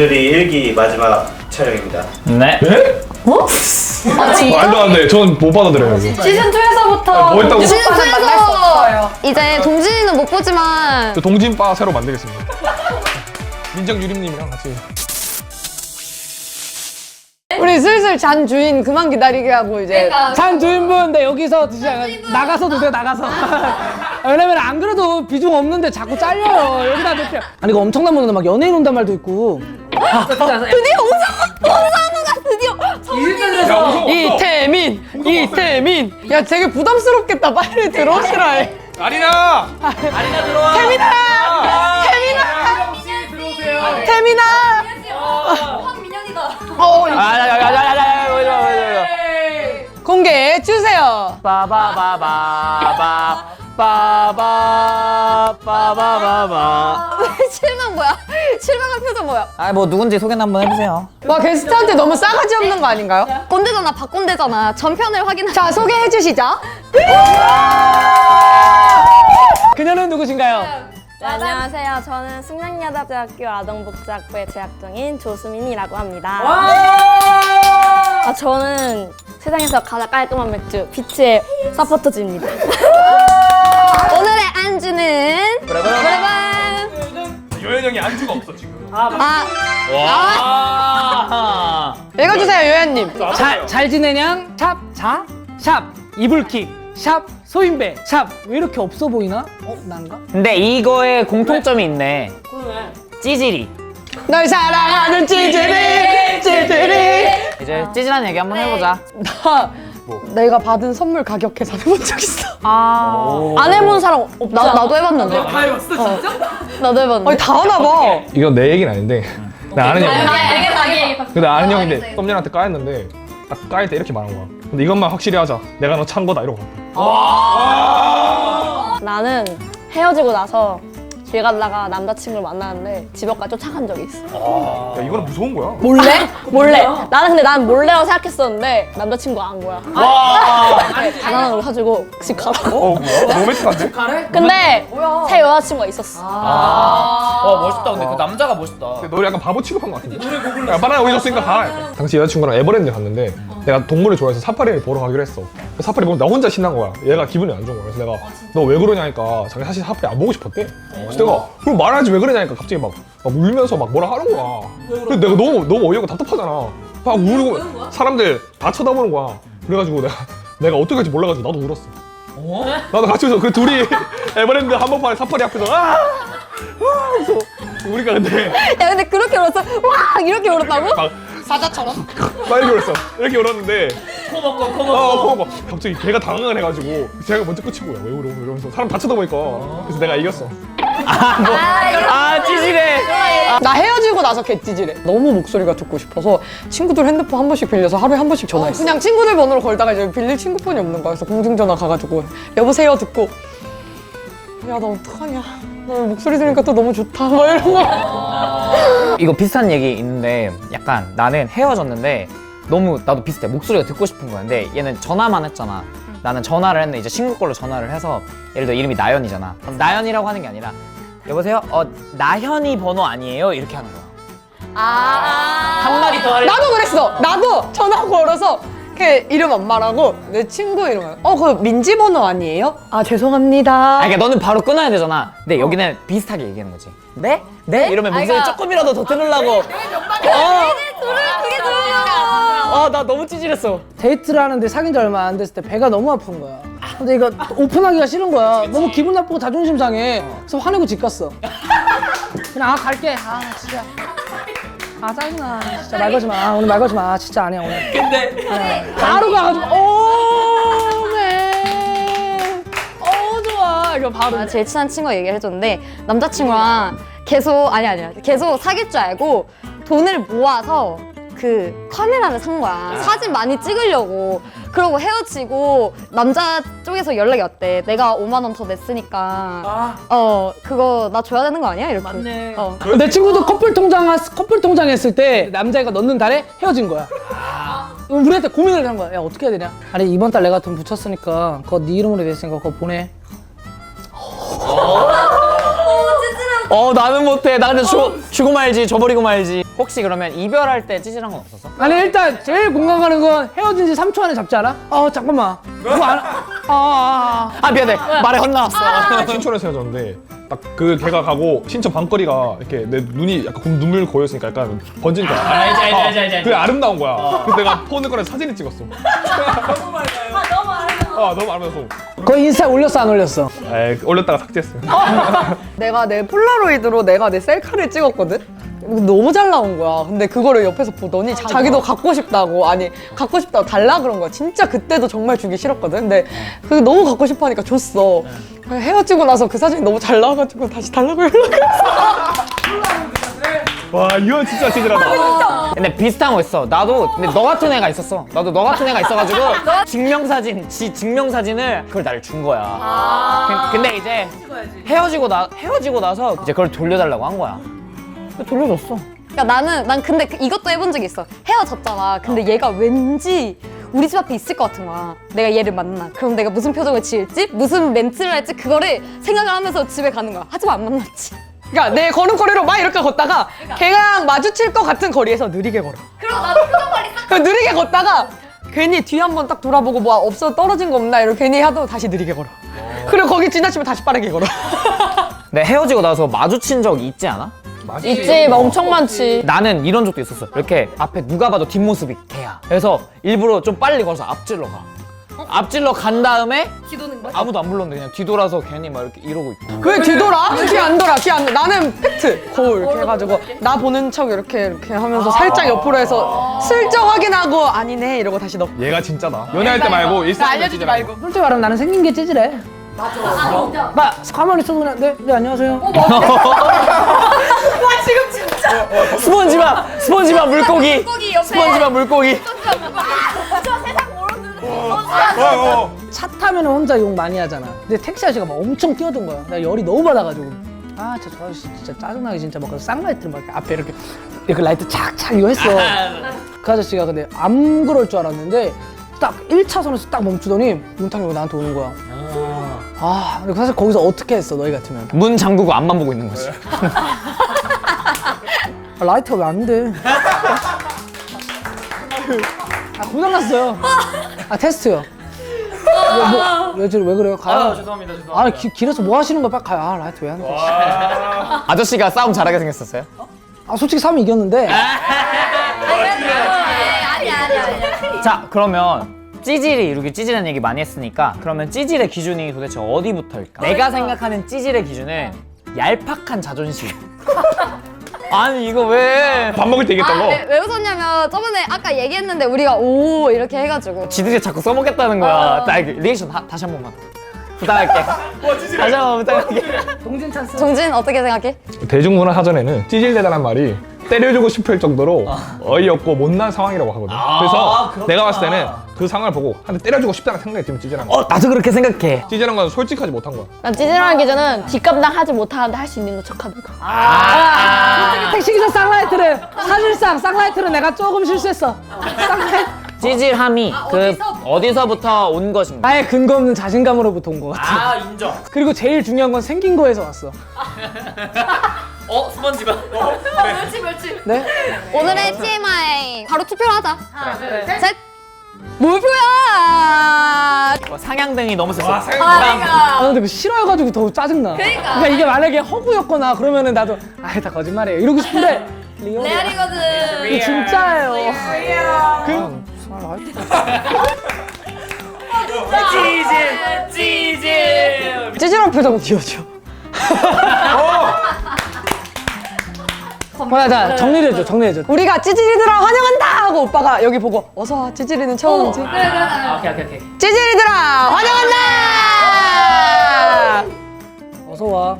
조별이 일기 마지막 촬영입니다. 네. 네? 아, 진짜? 말도 안 돼. 전 못 받아들여요. 이거. 시즌 2에서부터 뭐 했다고? 시즌 시즌 2에서 이제 동진이는 못 보지만 저 동진바 새로 만들겠습니다. 민정 유림님이랑 같이. 우리 슬슬 잔 주인 그만 기다리게 하고 이제 그러니까. 잔 주인분 네 여기서 드시지 나가서도 돼요 나가서 왜냐면 안 그래도 비중 없는데 자꾸 잘려요 여기다 놓게 아니 이거 엄청난 분인데 막 연예인 온단 말도 있고 드디어 우성 우성우가 드디어 야, 웃어. 이태민 이태민 야 되게 부담스럽겠다 빨리 들어오시라 해 아리나! 태민아 태민아 태민아 황민영이다 어, 아 야 야 야 야 야야 왜이러 왜이러 공개해 주세요 빠바바바바 빠바 빠바바바 실망 뭐야 실망한 표정 뭐야 아 뭐 누군지 소개나 한번 해주세요 와 게스트한테 너무 싸가지 없는 거 아닌가요? 꼰대잖아 박꼰대잖아 전편을 확인하 자 소개해 주시죠 그녀는 누구신가요? 네, 안녕하세요. 저는 승량여자대학교 아동복지학부에 재학 중인 조수민이라고 합니다. 아, 저는 세상에서 가장 깔끔한 맥주 비치의 서포터즈입니다. 오늘의 안주는 요현 형이 안주가 없어, 지금. 아 와. 읽어주세요 요현님. 잘, 잘 지내냥? 샵자 샵 이불킥. 샵 소인배. 샵 왜 이렇게 없어 보이나? 어 난가? 근데 이거에 공통점이 있네. 찌질이. 널 사랑하는 찌질이 찌질이. 이제 찌질한 얘기 한번 해보자. 나 내가 받은 선물 가격 계산 해본 적 있어. 안 해본 사람 없지 나, 않아? 나도 해봤는데. 다 해봤어 진짜? 나도 해봤는데 아니 다 하나 봐 이건 내 얘기는 아닌데. 나 아는 형. 알겠다 알겠다 근데 아는 형인데 썸녀한테 까였는데 딱 까일 때 이렇게 말한 거야. 근데 이것만 확실히 하자. 내가 너 찬 거다 이러고. 나는 헤어지고 나서 길 가다가 남자친구를 만나는데 집 앞까지 쫓아간 적이 있어. 야 이거는 무서운 거야. 몰래? 몰래. 나는 근데 난 몰래라고 생각했었는데 남자친구가 안 거야. 네, 바나나를 사주고 집 가라고. 어 뭐야? 로맨틱한데? 근데 새 여자친구가 있었어. 와 멋있다 근데 그 남자가 멋있다 근데 너 약간 바보 취급한 것 같은데? 야 바나나 여기 줬으니까 가. 약간. 당시 여자친구랑 에버랜드 갔는데 내가 동물을 좋아해서 사파리를 보러 가기로 했어. 그 사파리 보면 나 혼자 신난 거야. 얘가 기분이 안 좋은 거야. 그래서 내가 너 왜 그러냐니까 자기 사실 사파리 안 보고 싶었대. 그래서 내가 그럼 말하지 왜 그러냐니까 갑자기 막, 막 울면서 막 뭐라 하는 거야. 근데 내가 너무 너무 어이없고 답답하잖아. 막 울고 사람들 다 쳐다보는 거야. 그래가지고 내가 내가 어떻게 할지 몰라가지고 나도 울었어. 나도 같이 울었어. 그 둘이 에버랜드 한복판에 사파리 앞에서 아! 아! 그래서 우리가 근데 야 근데 그렇게 울었어 와 이렇게 울었다고? 막 사자처럼? 막 이렇게 울었어. 이렇게 울었는데 코 먹고 코 먹고 어, 코 먹고 갑자기 걔가 당황을 해가지고 제가 먼저 끝이고 야왜 울어 이러면서 사람 다 쳐다보니까 그래서 내가 이겼어. 아 찌질해. 나 헤어지고 나서 개찌질해. 너무 목소리가 듣고 싶어서 친구들 핸드폰 한 번씩 빌려서 하루에 한 번씩 전화했어. 그냥 친구들 번호로 걸다가 이제 빌릴 친구 폰이 없는 거야. 그래서 공중전화 가가지고. 여보세요? 듣고. 야 나 어떡하냐. 나 목소리 들으니까 또 너무 좋다. 막 이런 거 이거 비슷한 얘기 있는데 약간 나는 헤어졌는데 너무 나도 비슷해 목소리가 듣고 싶은 거야 근데 얘는 전화만 했잖아 나는 전화를 했는데 이제 친구 걸로 전화를 해서 예를 들어 이름이 나연이잖아 그럼 나연이라고 하는 게 아니라 여보세요 어 나현이 번호 아니에요 이렇게 하는 거야 아 한마디 더 하려 나도 그랬어 나도 전화 걸어서 그 이름 안 말하고 내 친구 이름 어그 민지 번호 아니에요? 아 죄송합니다 아, 그러니까 너는 바로 끊어야 되잖아. 근데 여기는 비슷하게 얘기하는 거지. 네? 네? 이러면 목소리 그러니까- 조금이라도 더 들으려고. 어, 어, 나 너무 찌질했어. 데이트를 하는데 사귄 지 얼마 안 됐을 때 배가 너무 아픈 거야. 근데 이거 오픈하기가 싫은 거야. 너무 기분 나쁘고 자존심 상해. 그래서 화내고 집 갔어. 그냥 아 갈게. 아 진짜. 아 짜증나. 진짜 말 걸지 마. 아, 오늘 말 걸지 마. 진짜 아니야 오늘. 근데 바로 가가지고 오메. 어 좋아. 이거 바로. 아, 제일 친한 친구가 얘기를 해줬는데 남자친구랑 계속 아니 아니야. 계속 사귈 줄 알고 돈을 모아서 그 카메라를 산 거야. 사진 많이 찍으려고. 그러고 헤어지고 남자 쪽에서 연락이 왔대. 내가 5만 원 더 냈으니까. 어 그거 나 줘야 되는 거 아니야? 이렇게. 맞네. 어. 내 친구도 커플 통장 했- 커플 통장 했을 때 남자애가 넣는 달에 헤어진 거야. 그럼 우리한테 고민을 한 거야. 야 어떻게 해야 되냐? 아니 이번 달 내가 돈 붙였으니까 그거 네 이름으로 됐으니까 그거 보내. 어 나는 못해. 나 근데 죽, 주고 말지, 줘버리고 말지. 혹시 그러면 이별할 때 찌질한 건 없었어? 아니 일단 제일 공감 가는 건 헤어진 지 3초 안에 잡지 않아? 어 잠깐만 그거 안.. 아, 아, 아. 아 미안해. 말에 헛나왔어. 신촌에서 헤어졌는데 딱 그 걔가 가고 신촌 밤거리가 이렇게 내 눈이 약간 금- 눈물 고였으니까 약간 번진 거야. 아, 알지 알지 알지 알지. 그게 아름다운 거야. 그래서 내가 폰을 꺼내 사진을 찍었어. 너무 아름다워. 아 너무 아름다워서. 그거 인스타에 올렸어 안 올렸어? 에이, 올렸다가 삭제했어. 내가 내 폴라로이드로 내가 내 셀카를 찍었거든? 너무 잘 나온 거야. 근데 그거를 옆에서 보더니 자 기도 갖고 싶다고 아니 갖고 싶다고 달라 그런 거야. 진짜 그때도 정말 주기 싫었거든. 근데 그게 너무 갖고 싶어 하니까 줬어. 헤어지고 나서 그 사진이 너무 잘 나와가지고 다시 달라고 연락했어. 와 이건 진짜 찌질하다. 근데 비슷한 거 있어. 나도 근데 너 같은 애가 있었어. 나도 너 같은 애가 있어가지고 증명사진, 지 증명사진을 그걸 나를 준 거야. 근- 근데 이제 헤어지고 나 헤어지고 나서 이제 그걸 돌려달라고 한 거야. 근데 돌려줬어. 그러니까 나는 난 근데 그- 이것도 해본 적이 있어. 헤어졌잖아. 근데 얘가 왠지 우리 집 앞에 있을 것 같은 거야. 내가 얘를 만나. 그럼 내가 무슨 표정을 지을지, 무슨 멘트를 할지 그거를 생각을 하면서 집에 가는 거야. 하지만 안 만났지. 그러니까 내 걸음걸이로 막 이렇게 걷다가 걔랑 마주칠 것 같은 거리에서 느리게 걸어. 그리고 나도 표정 관리 딱. 그 느리게 걷다가 괜히 뒤 한번 딱 돌아보고 뭐 없어 떨어진 거 없나 이렇게 괜히 하도 다시 느리게 걸어. 그리고 거기 지나치면 다시 빠르게 걸어. 근데 헤어지고 나서 마주친 적 있지 않아? 있지 막 엄청 많지 나는 이런 적도 있었어. 이렇게 앞에 누가 봐도 뒷모습이 걔야. 그래서 일부러 좀 빨리 걸어서 앞질러 가. 앞질러 간 다음에 아무도 안 불렀는데 그냥 뒤돌아서 괜히 막 이렇게 이러고 있고. 왜 뒤돌아? 뒤안 돌아, 뒤안 돌아. 나는 팩트, 거울 이렇게 해가지고 나 보는 척 이렇게 이렇게 하면서 살짝 옆으로 해서 슬쩍 확인하고 아니네 이러고 다시 넣고. 얘가 진짜다. 연애할 때 말고 일상 알려주지 말고. 솔직히 말하면 나는 생긴 게 찌질해 맞아 나 가만히 있어도 그냥 네, 네 안녕하세요 스펀지밥, 스펀지밥 물고기. 물고기 옆에. 스펀지밥 물고기. 저 세상 모르는 어, 어. 차 타면 혼자 욕 많이 하잖아. 근데 택시 아저씨가 막 엄청 뛰어든 거야. 내가 열이 너무 받아가지고. 아 진짜 저 아저씨 진짜 짜증나게 진짜 막 그래서 쌍라이트를 막 이렇게 앞에 이렇게 이렇게 라이트 착착 이거 했어. 그 아저씨가 근데 안 그럴 줄 알았는데 딱 1차선에서 딱 멈추더니 문 탕이고 나한테 오는 거야? 아. 근데 사실 거기서 어떻게 했어 너희 같으면? 문 잠그고 앞만 보고 있는 거지. 아, 라이트가 왜 안 돼? 아, 고장났어요. 아, 테스트요. 왜, 뭐, 왜, 저래, 왜 그래요? 가요. 죄송합니다, 죄송합니다. 아, 기, 길에서 뭐 하시는 거야? 빨리 가요. 아, 라이트 왜안 돼? 아저씨가 싸움 잘하게 생겼었어요? 아, 솔직히 싸움 이겼는데. 자, 그러면 찌질이 이렇게 찌질한 얘기 많이 했으니까 그러면 찌질의 기준이 도대체 어디부터일까? 내가 생각하는 찌질의 기준은 얄팍한 자존심. 아니 이거 왜? 밥 먹을 때 얘기했던 거. 왜, 왜 웃었냐면 저번에 아까 얘기했는데 우리가 오 이렇게 해가지고 지들이 자꾸 써먹겠다는 거야. 나 이거 리액션 하- 다시 한 번만 부탁할게. 다시 한 번 부탁할게. 동진 찬스. 정진 어떻게 생각해? 대중문화 사전에는 찌질대다란 말이 때려주고 싶을 정도로 어이없고 못난 상황이라고 하거든. 그래서 내가 봤을 때는 그 상황을 보고 한 대 때려주고 싶다는 생각이 들면 찌질한 거야. 어, 나도 그렇게 생각해. 찌질한 건 솔직하지 못한 거야. 난 찌질한 기준은 뒷감당 하지 못하는데 할 수 있는 거 척하는 거 택시기사 쌍라이트를. 사실상 쌍라이트를 내가 조금 실수했어. 쌍라이트. 찌질함이 그 어디서부터 온 것인가? 나의 근거 없는 자신감으로부터 온 것 같아. 아 인정. 그리고 제일 중요한 건 생긴 거에서 왔어. 어 스펀지밥. 네? 오늘의 TMI 바로 투표를 하자 하나 둘셋 몰표야 어, 상향등이 너무 셌어. 아, 근데 그 싫어해가지고 더 짜증나. 그러니까. 이게 만약에 허구였거나 그러면은 나도 아이 다 거짓말이에요. 이러고 싶은데 리얼이야. 레알이거든 이게 진짜예요. 그 찌질한 표정 지어줘. 자, 자 정리해줘, 정리해줘. 우리가 찌질이들아 환영한다 하고 오빠가 여기 보고 어서 와 찌질이는 처음이지. 오케이 오케이 오케이. 찌질이들아 환영한다. 어서 와.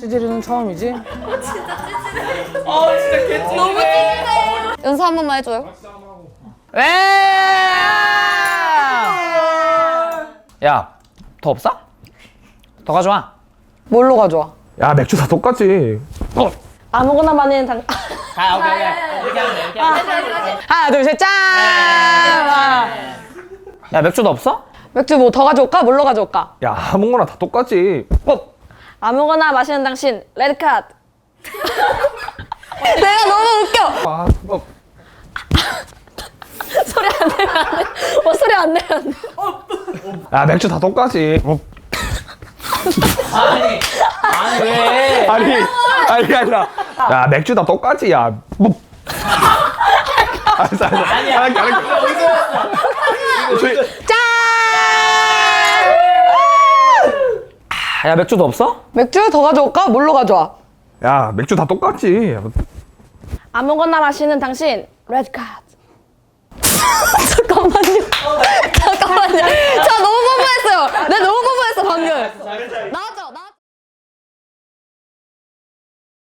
찌질이는 처음이지? 연습 한 번만 해줘요 왜? 야, 더 없어? 더 가져와. 뭘로 가져와? 야 맥주 다 똑같지. 어. 아무거나 마는 당 아, 오케이 오케이. 이렇게 하면 돼. 이렇게 하면 돼. 하나 둘 셋 짠. 야, 맥주도 없어? 맥주 뭐 더 가져올까? 뭘로 가져올까? 야 아무거나 다 똑같지. 어. 아무거나 마시는 당신 레드 카드 내가 너무 웃겨. 아, 어, 소리 안 내면 안 돼. 어, 소리 안 내면 안 돼. 야 맥주 다 똑같이. 어, 아니 아니 왜? 아니 아니 아니라. 야 맥주 다 똑같이 야. 뭐. 알았어 알았어. 아니야. 알았어 알았어. 야 맥주도 없어? 맥주 더 가져올까? 뭘로 가져와? 야 맥주 다 똑같지. 아무거나 마시는 당신 레드 카드. 잠깐만요. 잠깐만요. 저